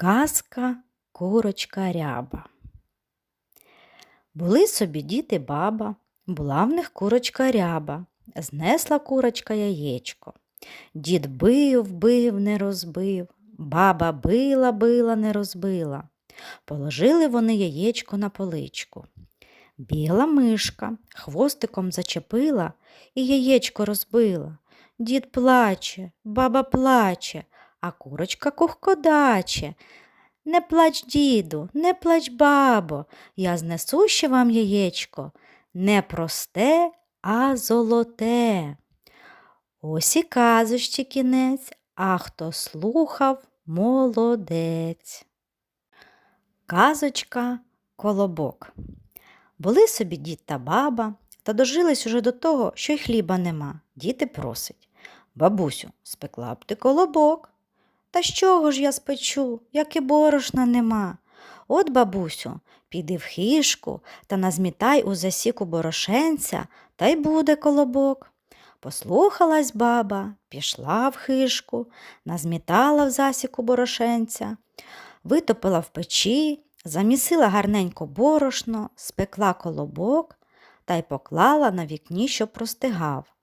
Казка курочка ряба. Були собі дід і баба, була в них курочка ряба, знесла курочка яєчко. Дід бив, бив, не розбив, баба била, била, не розбила. Положили вони яєчко на поличку. Біла мишка хвостиком зачепила і яєчко розбила. Дід плаче, баба плаче, а курочка кухкодаче. Не плач, діду, не плач, бабо, я знесу ще вам яєчко, не просте, а золоте. Ось і казочці кінець, а хто слухав, молодець. Казочка Колобок. Були собі дід та баба, та дожились уже до того, що й хліба нема. Діти просить. Бабусю, спекла б ти колобок. Та з чого ж я спечу, як і борошна нема? От, бабусю, піди в хишку та назмітай у засіку борошенця, та й буде колобок. Послухалась баба, пішла в хишку, назмітала в засіку борошенця, витопила в печі, замісила гарненько борошно, спекла колобок та й поклала на вікні, щоб простигав.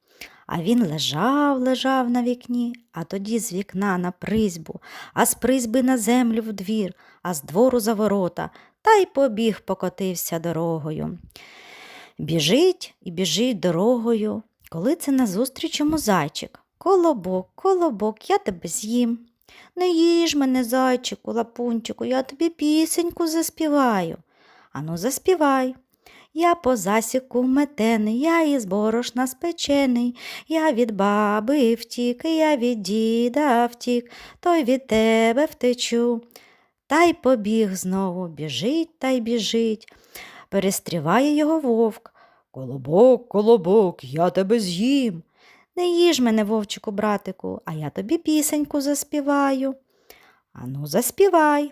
А він лежав, лежав на вікні, а тоді з вікна на призьбу, а з призьби на землю в двір, а з двору за ворота, та й побіг покотився дорогою. Біжить і біжить дорогою, коли це назустріч йому зайчик. Колобок, колобок, я тебе з'їм. Не їж мене, зайчику, лапунчику, я тобі пісеньку заспіваю. Ану, заспівай. Я по засіку метений, я із борошна спечений, я від баби втік, я від діда втік, той від тебе втечу. Та й побіг знову, біжить та й біжить. Перестріває його вовк. Колобок, колобок, я тебе з'їм. Не їж мене, вовчику, братику, а я тобі пісеньку заспіваю. Ану, заспівай.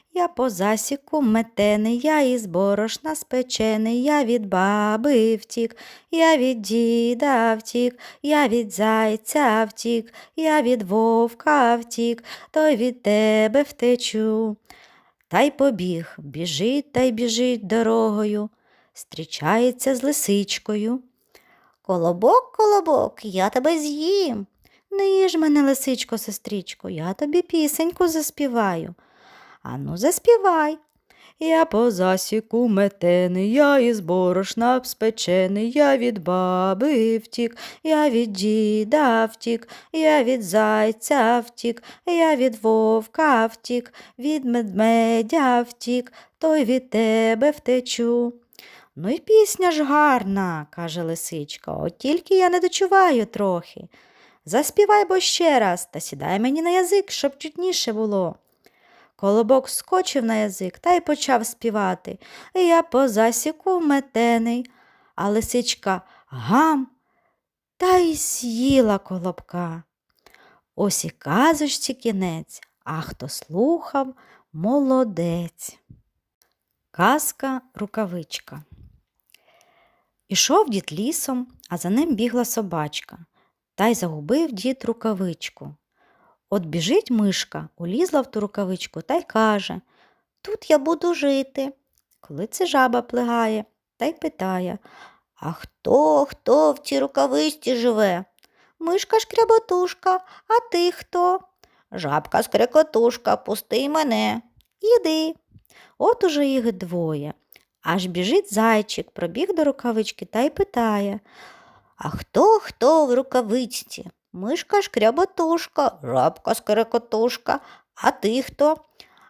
Я по засіку метений, я із борошна спечений, я від баби втік, я від діда втік, я від зайця втік, я від вовка втік, той від тебе втечу. Та й побіг, біжить та й біжить дорогою, зустрічається з лисичкою. Колобок, колобок, я тебе з'їм. Не їж мене, лисичко, сестричко, я тобі пісеньку заспіваю. Ану, заспівай. Я по засіку метений, я із борошна спечений, я від баби втік, я від діда втік, я від зайця втік, я від вовка втік, від медмедя втік, той від тебе втечу. Ну й пісня ж гарна, каже лисичка, от тільки я не дочуваю трохи. Заспівай бо ще раз та сідай мені на язик, щоб чутніше було. Колобок скочив на язик та й почав співати. Я по засіку метений, а лисичка гам та й з'їла колобка. Ось і казочці кінець, а хто слухав, молодець. Казка рукавичка. Ішов дід лісом, а за ним бігла собачка, та й загубив дід рукавичку. От біжить мишка, улізла в ту рукавичку та й каже Тут я буду жити. Коли це жаба плигає та й питає А хто, хто в цій рукавичці живе? Мишка шкряботушка, а ти хто? Жабка скрекотушка, пусти мене. Іди. От уже їх двоє. Аж біжить зайчик, пробіг до рукавички та й питає А хто хто в рукавичці? Мишка шкряботушка, жабка скрекотушка, а ти хто?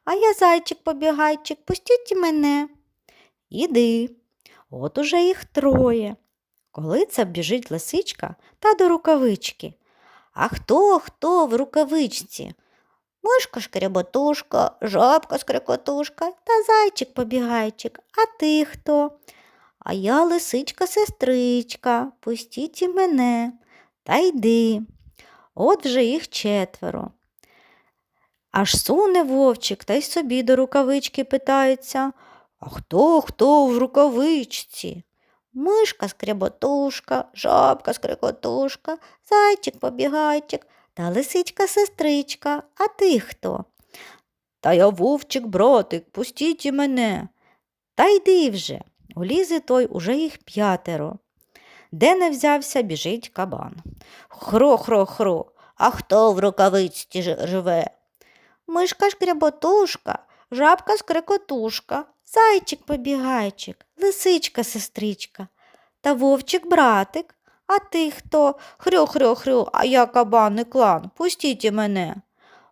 А я зайчик побігайчик, пустіть мене. Іди. От уже їх троє. Коли це біжить лисичка та до рукавички. А хто хто в рукавичці? Мишка шкряботушка, жабка скрикотушка та зайчик побігайчик. А ти хто? А я лисичка сестричка, пустіть і мене та йди. От вже їх четверо. Аж суне вовчик та й собі до рукавички питається. А хто хто в рукавичці? Мишка скряботушка, жабка скрикотушка, зайчик побігайчик та лисичка сестричка. А ти хто? Та я вовчик, братик, пустіть і мене. Та йди вже. У лізи той уже їх п'ятеро. Де не взявся, біжить кабан. Хро-хро-хро, а хто в рукавичці живе? Мишка шкряботушка, жабка скрикотушка, зайчик побігайчик, лисичка сестричка та вовчик братик. А ти хто? Хрю-хрю-хрю, а я кабан і клан, пустіть і мене.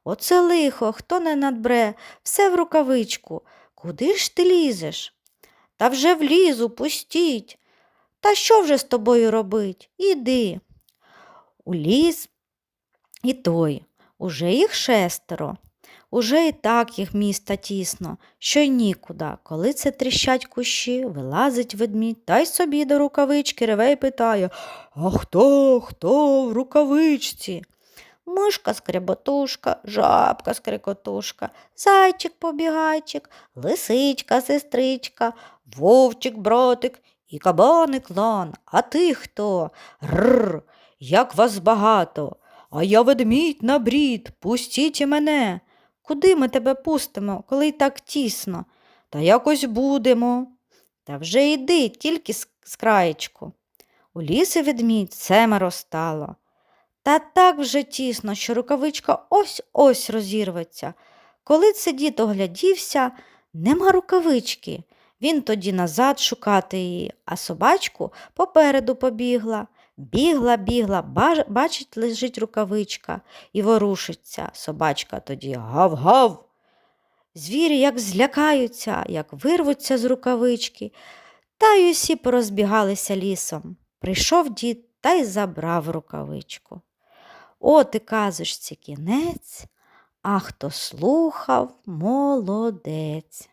Оце лихо, хто не надбре, все в рукавичку. Куди ж ти лізеш? Та вже влізу, пустіть. Та що вже з тобою робить? Іди. У ліс і той, уже їх шестеро. Уже і так їх міста тісно, що й нікуди. Коли це тріщать кущі, вилазить ведмідь та й собі до рукавички реве й питає А хто, хто в рукавичці? Мишка скряботушка, жабка скрикотушка, зайчик побігайчик, лисичка сестричка, вовчик братик і кабаник лан. А ти хто? Рр, як вас багато. А я ведмідь на брід, пустіть і мене. Куди ми тебе пустимо, коли й так тісно? Та якось будемо. Та вже йди, тільки з, з краєчку. У лісі ведмідь семеро стало. Та так вже тісно, що рукавичка ось ось розірветься. Коли це дід оглядівся, нема рукавички. Він тоді назад шукати її, а собачку попереду побігла. Бігла, бігла, бачить, лежить рукавичка і ворушиться. Собачка тоді гав-гав. Звірі як злякаються, як вирвуться з рукавички, та й усі порозбігалися лісом. Прийшов дід та й забрав рукавичку. От і казочці кінець, а хто слухав, молодець.